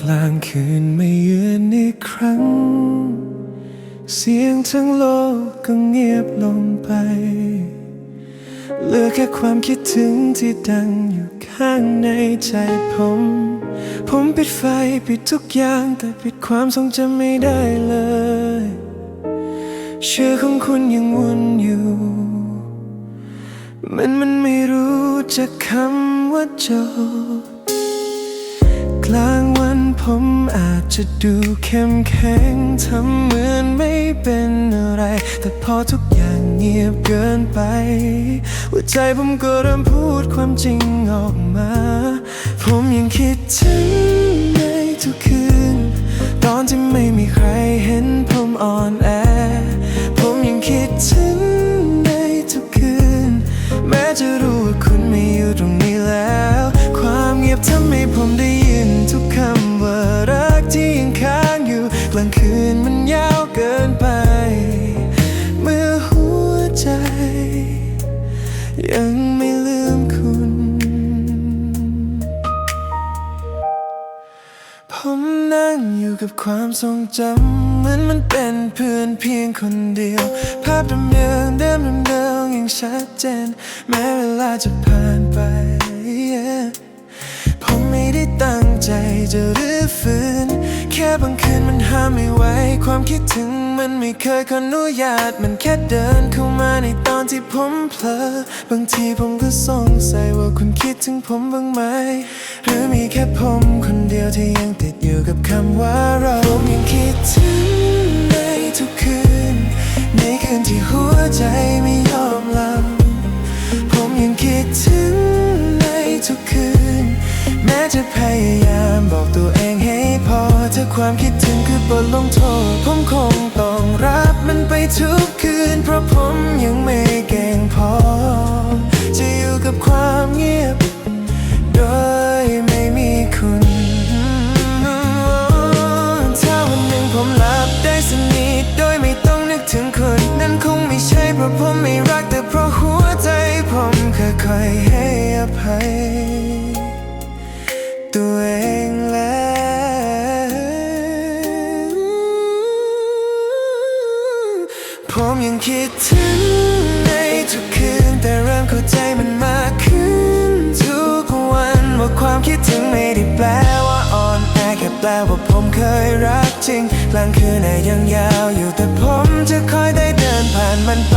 กลางคืนไม่เยือนอีกครั้ง เสียงทั้งโลกก็เงียบลงไป เหลือแค่ความคิดถึงที่ดังอยู่ข้างในใจผม ผมปิดไฟปิดทุกอย่างแต่ปิดความทรงจำไม่ได้เลย เชื่อของคุณยังวนอยู่ มันมันไม่รู้จะคำว่าจบกลางวัน ผมอาจจะดูเข้มแข็งทำเหมือนไม่เป็นอะไร แต่พอทุกอย่างเงียบเกินไป หัวใจผมก็เริ่มพูดความจริงออกมา ผมยังคิดถึงในทุกคืน ตอนที่ไม่มีใครเห็นผมอ่อนแอ นมันยาวเกินไป เมื่อหัวใจ ยังไม่ลืมคุณ ผมนั่งอยู่กับความทรงจำเหมือนมันเป็นเพื่อนเพียงคนเดียว ภาพเดิมเดิมเดิมยังชัดเจน แม้เวลาจะผ่านไป yeah ผมไม่ได้ตั้งใจจะรื้อฟื้น แค่บางคืนมันห้ามไม่ไหว ความคิดถึงมันไม่เคยขออนุญาต มันแค่เดินเข้ามาในตอนที่ผมเผลอบางทีผมก็สงสัยว่าคุณคิดถึงผมบ้างไหม หรือมีแค่ผมคนเดียวที่ยังติดอยู่กับคำว่าเราผมยังคิดถึงในทุกคืน ในคืนที่หัวใจไม่ยอมหลับผมยังคิดถึงในทุกคืน แม้จะพยายามบอกตัวเองให้ ถ้าความคิดถึงคือบทลงโทษ ผมคงต้องรับมันไปทุกคืน เพราะผมยังไม่เก่งพอ ยังคิดถึงในทุกคืน แต่เริ่มเข้าใจมันมากขึ้น ทุกวันว่าความคิดถึงไม่ได้แปลว่าอ่อนแอแค่แปลว่าผมเคยรักจริงกลางคืนไหนยังยาวอยู่แต่ผมจะคอยได้เดินผ่านมันไป